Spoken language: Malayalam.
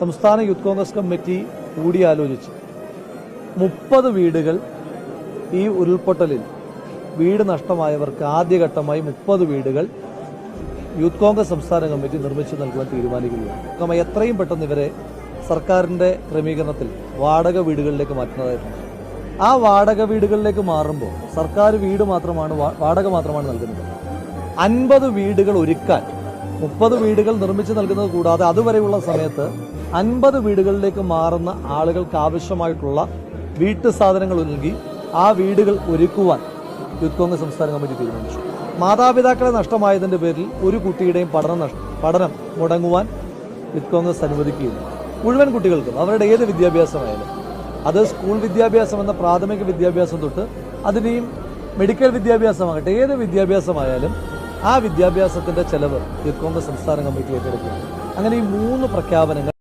സംസ്ഥാന യൂത്ത് കോൺഗ്രസ് കമ്മിറ്റി കൂടിയാലോചിച്ച്. മുപ്പത് വീടുകൾ ഈ ഉരുൾപൊട്ടലിൽ വീട് നഷ്ടമായവർക്ക് ആദ്യഘട്ടമായി മുപ്പത് വീടുകൾ യൂത്ത് കോൺഗ്രസ് സംസ്ഥാന കമ്മിറ്റി നിർമ്മിച്ചു നൽകുവാൻ തീരുമാനിക്കുകയാണ്. കാരണം എത്രയും പെട്ടെന്ന് ഇവരെ സർക്കാരിന്റെ ക്രമീകരണത്തിൽ വാടക വീടുകളിലേക്ക് മാറ്റുന്നതായിട്ടുണ്ട്. ആ വാടക വീടുകളിലേക്ക് മാറുമ്പോൾ സർക്കാർ വീട് മാത്രമാണ് വാടക മാത്രമാണ് നൽകുന്നത്. അൻപത് വീടുകൾ ഒരുക്കാൻ മുപ്പത് വീടുകൾ നിർമ്മിച്ചു നൽകുന്നത് കൂടാതെ അതുവരെയുള്ള സമയത്ത് അൻപത് വീടുകളിലേക്ക് മാറുന്ന ആളുകൾക്ക് ആവശ്യമായിട്ടുള്ള വീട്ടു സാധനങ്ങൾ നൽകി ആ വീടുകൾ ഒരുക്കുവാൻ യൂത്ത് കോൺഗ്രസ് സംസ്ഥാന കമ്മിറ്റി തീരുമാനിച്ചു. മാതാപിതാക്കളെ നഷ്ടമായതിന്റെ പേരിൽ ഒരു കുട്ടിയുടെയും പഠനം പഠനം മുടങ്ങുവാൻ യൂത്ത് കോൺഗ്രസ് അനുവദിക്കുകയില്ല. മുഴുവൻ കുട്ടികൾക്കും അവരുടെ ഏത് വിദ്യാഭ്യാസമായാലും. അത് സ്കൂൾ വിദ്യാഭ്യാസം എന്ന പ്രാഥമിക വിദ്യാഭ്യാസം തൊട്ട് അതിനെയും മെഡിക്കൽ വിദ്യാഭ്യാസമാകട്ടെ ഏത് വിദ്യാഭ്യാസമായാലും ആ വിദ്യാഭ്യാസത്തിന്റെ ചെലവ് യൂത്ത് കോൺഗ്രസ് സംസ്ഥാന കമ്മിറ്റി ഏറ്റെടുക്കുകയാണ് അങ്ങനെ ഈ മൂന്ന് പ്രഖ്യാപനങ്ങൾ